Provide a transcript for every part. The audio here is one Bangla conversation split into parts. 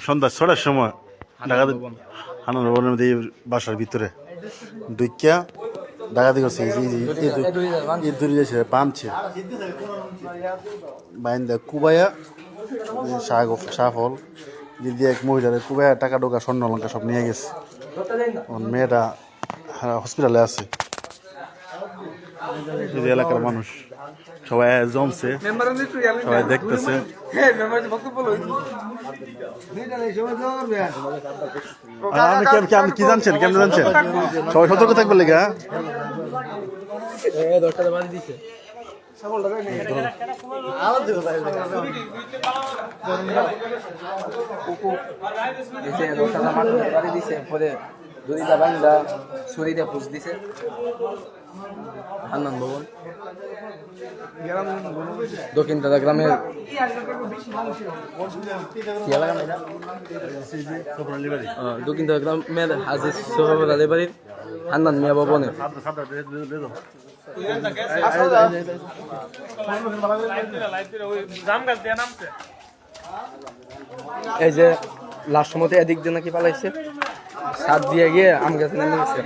সন্ধ্যা ছটার সময় ডাকাতি আনন্দ ভবনের এই বাসার ভিতরে দুইকা ডাকাতি করছে। এই যে এই যে এই দু- এই দূরে যাচ্ছে পামছে বাইন্দা কুবায়া শাহ শাহফল দিয়ে এক মহিলার কুবায়া টাকা টোকা স্বর্ণ অলঙ্কার সব নিয়ে গেছে। ওর মেয়েটা হসপিটালে আছে। এই এলাকার মানুষ, সবাই জমছে, সবাই দেখতেছে। কি জানছেন? কেমন জানছেন? সবাই সতর্ক থাকবে লেগে হ্যাঁ? দিছে পরে দিছে হান্নান ভবন দক্ষিণ দাদা গ্রামের দক্ষিণ দাদা গ্রামের হাজির সোহাব আলী বাড়ির হান্নান মিয়া ভবনে এই যে লাস্ট সময়তে এদিক দিয়ে নাকি পালাইছে। সাত দিয়ে গিয়ে আম গাছে নেমে গেছে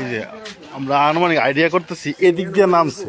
এই যে, আমরা আনুমানিক আইডিয়া করতেছি, এদিক দিয়ে নামছে।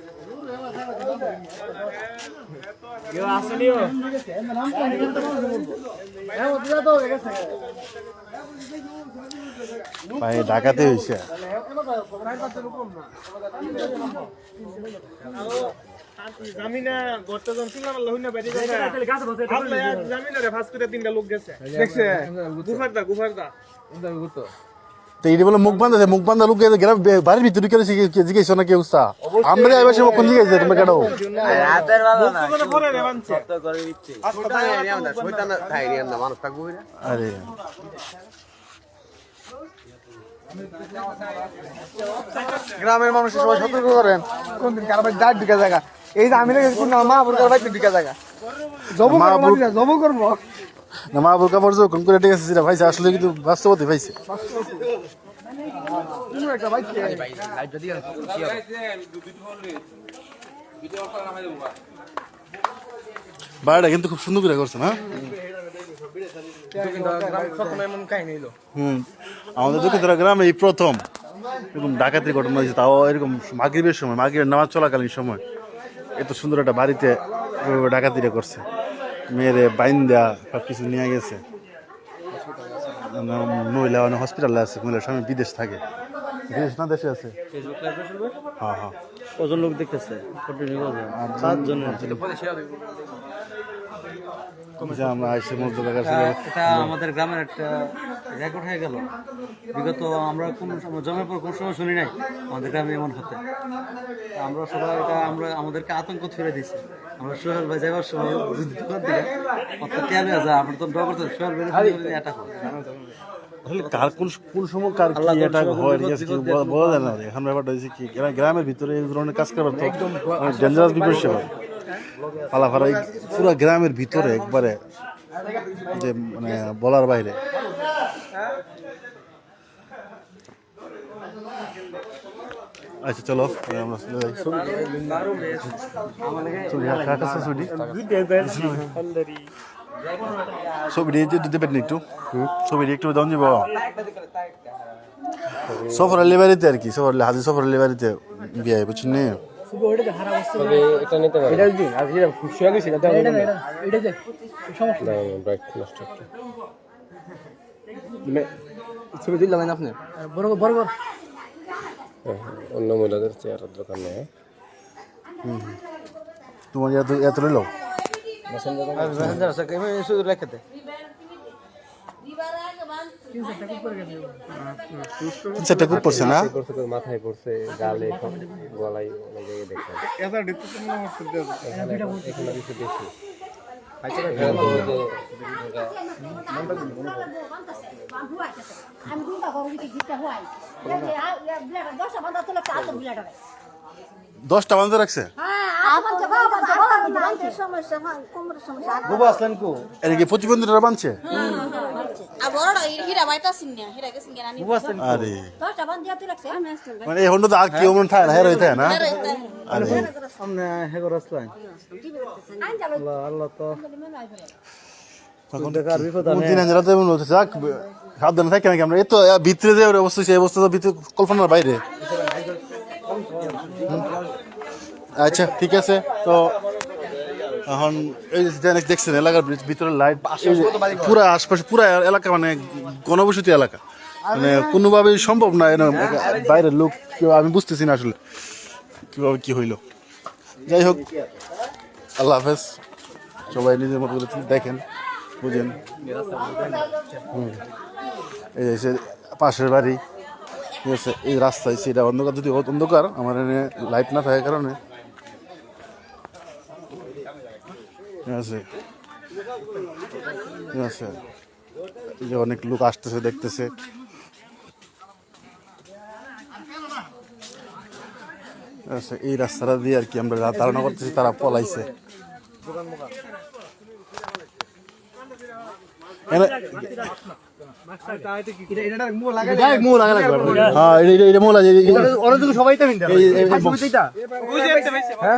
ভাই ডাকাতে হয়েছে জামিনা গর্তে জন ছিল না লহুনা জামিনা রে করে তিনটা লোক গেছে। দেখছে? গুফার দা গুফার দা। তো এটা বলে মুখ বান্ধা মুখ বান্ধা লোক গ্রাম বাড়ির ভিতরে কেন জিজ্ঞেস না কেউ উস্তা আমরা এবার সে কখন জিজ্ঞেস তোমরা কেন আরে। গ্রামের মানুষ সবাই সতর্ক করেন। কোন দিন কারও দাঁড় ঢুকে জায়গা। এই যে আমি কোন মা বুড়কার ভাই ঢুকে জায়গা। জব করব জব করব। না, মা বোরকা পড়ছো কোন করে ঠিক আছে, সেটা ভাইছে, আসলে কিন্তু বাস্তবতে ভাইছে। বাড়িটা কিন্তু খুব সুন্দর করে করছে, না? হুম। আমাদের দক্ষিণতলা গ্রামে এই প্রথম। এরকম ডাকাতির ঘটনা হয়েছে, তাও এরকম মাগরিবের সময়, মাগরিবের নামাজ চলাকালীন সময়। এত সুন্দর একটা বাড়িতে ডাকাতিটা করছে। মেয়েরে বাইন্দা সব কিছু নিয়ে গেছে। মহিলা অনেক হসপিটালে আছে, মহিলার স্বামী বিদেশ থাকে। বিদেশ না দেশে আছে? হ্যাঁ হ্যাঁ। কজন লোক দেখতেছে? সাতজন যে আমরা আইসি মজদুর কাকার সাথে এটা আমাদের গ্রামের একটা রেকর্ড হয়ে গেল। বিগত আমরা কোন সময় জমের পর কোন সময় শুনি নাই। আমাদের গ্রামে এমন হতে। আমরা সবাই এটা আমরা আমাদেরকে আতঙ্ক ছড়ে দিয়েছি। আমরা সোহেল ভাই যাবার সময় আমরা তো ডর করতে সোহেল ভাই অ্যাটাক আসলে কার কোন কোন সময় কার কি এটা হয় ঠিক আছে বলা- বলা যায় না। এখন ব্যাপারটা হচ্ছে কি গ্রা- গ্রামের ভিতরে এই ধরনের কাজ করার তো ডেঞ্জারাস বিপদ এই পুরো গ্রামের ভিতরে একবারে যে মানে বলার বাইরে। আচ্ছা চলো চলে যাই। ছবি কাছে ছবি? একটু দেবেন একটু। দাম দিব সফর আলী বাড়িতে আর কি, সফর আলী, হাজি সফর আলী বাড়িতে বিয়ে বুঝছেন এটা নিতে পারে এটা দিন আর যেটা শুয়ে গেছে এটা এটা এটা যে সমস্যা। ব্রেক নষ্ট ছবি দিলাম না আপনি? বড় বড় হ্যাঁ, অন্য মহিলাদের চেয়ারের দোকান নেই তোমার এত এত রইল? শুধু রেখে দে। তিন চারটা গ্রুপ পড়ছে না? মাথায় পড়ছে গালে গলায় অনেক গুন্ডা করব কি গিটা হয় দশটা বান্ধা রাখছে? এটা কি প্রতিবন্ধীরা বানছে আর। মানে এই হন্ড না রইতে না? আরে। সামনে হেগর আসলেন আল্লাহ আল্লাহ তো সাবধানে থাকে নাকি আমরা? এই তো আহ, ভিতরে যে অবস্থা সেই অবস্থা তো ভিতরে কল্পনার বাইরে। আচ্ছা ঠিক আছে। তো এখন এই যে দেখছেন, এলাকার ভিত- ভিতরে লাইট পুরা আশপাশে, পুরা এলাকা মানে গণবসতি এলাকা। মানে কোনোভাবেই সম্ভব না বাইরের লোক আমি বুঝতেছি না আসলে কীভাবে কী হইল। যাই হোক, আল্লাহ হাফেজ। সবাই নিজের মতো করে দেখেন, বুঝেন। হুম। এই যে পাশের বাড়ি, ঠিক আছে, এই রাস্তায়, সেটা অন্ধকার, যদি অন্ধকার, আমার এখানে লাইট না থাকার কারণে ঠিক আছে। আছে। যে অনেক লোক আসতেছে, দেখতেছে। আচ্ছা এই রাস্তাটা দিয়ে আর কি আমরা ধারণা করতেছি তারা পলাইছে। এনে- হ্যাঁ হ্যাঁ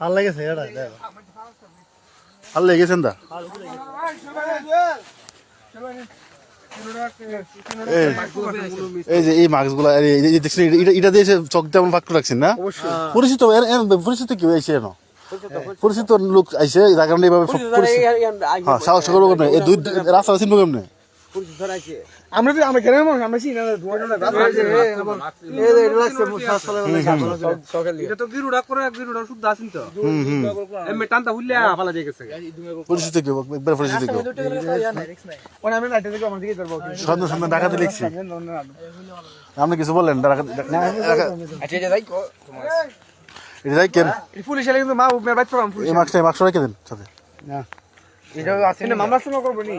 ভালো লাগেছে ভালো লেগেছে এই এই যে এই মাস্কগুলা দেখছেন এটা এটা দিয়ে চক তেমন ফাঁক করে রাখছেন না পরিচিত এর- এর পরিচিত কি এনো পরিচিত লোক আইছে যার কারণে এইভাবে হ্যাঁ সাহস করব কেমনে? দুই রাস্তা চিনবো কেমনে? আমরা তো আমরা কেন আমরা চিনি না। এটা তো গিরুড়া করে গিরুড়া শুদ্ধ আছেন তো। হুম হুম। এমনি টানতা হুল্লা ফালা দিয়ে গেছে। পরিচিত কেউ? একবার পরিচিত কেউ? ওনা আমি সন্ধ্যা সন্ধ্যা ডাকাতে লিখছি। আপনি কিছু বললেন ডাকাত আচ্ছা এটা যাই এটা যাই কেন? পুলিশ এলে কিন্তু মা উপরে বাইত পারাম পুলিশ। এই মাস্কটা মাস্ক রেখে দেন সাথে। এটা আছে না মামলা শুনো করব নি।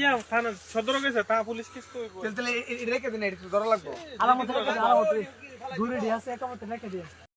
ইয়া থানা সদর গেছে তা পুলিশ কেস তো হইবো। তাহলে এটা রেখে দিন এটা ধরা লাগবো আলামত রেখে দে, আলামত রেখে দে। দূরে দিয়ে আছে একামতে রেখে দিয়ে